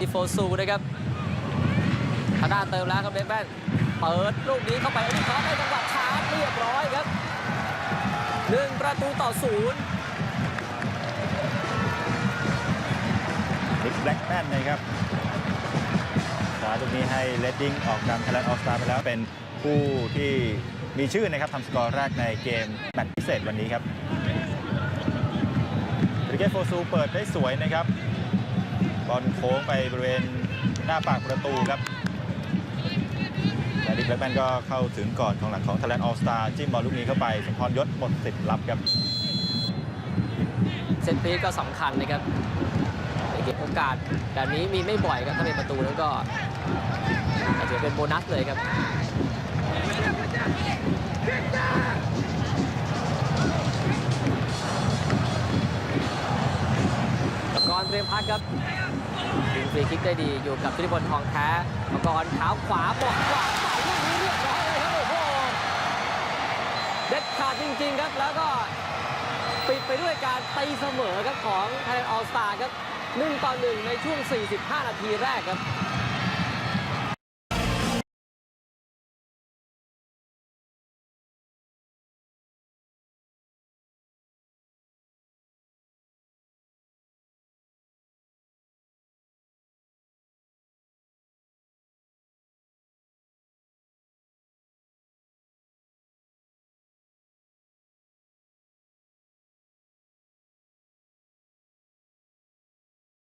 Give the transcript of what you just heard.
ดิโฟซูนะครับทางด้านเติมแล้วครับเบคแมนเปิดลูกนี้เข้าไปแล้วนี่เขาได้จังหวะชาร์จเรียบร้อยครับหนึ่งประตูต่อศูนย์นิกแบล็กแมนนะครับสาลูกนี้ให้เลดดิ้งออกนำไทยแลนด์ออสตาไปแล้วเป็นผู้ที่มีชื่อนะครับทำสกอร์แรกในเกมแมตช์พิเศษวันนี้ครับริเกตโฟซูเปิดได้สวยนะครับ บอลโค้งไปบริเวณหน้าปากประตูครับแต่ดิกแบล็กแมนก็เข้าถึงก่อนของหลังของทยแลนด์ออสตาร์จิ้มบอลลูกนี้เข้าไปสมพรยศหมดสิทธิ์รับครับเซตพีก็สำคัญนะครับเกมโอกาสแบบนี้มีไม่บ่อยครับถ้าเป็นประตูแล้วก็อาจจะเป็นโบนัสเลยครับกรเตรียมพักครับ ยิงฟรีคิกได้ดีอยู่กับชุติพลทองแท้มกรเท้าขวาบกขวาใส่ลูกนี้เรียบร้อยเลยครับโอ้โหเด็ดขาดจริง ๆ ครับแล้วก็ปิดไปด้วยการตีเสมอครับของไทยออลสตาร์ครับ1ต่อ1ในช่วง 45 นาทีแรกครับ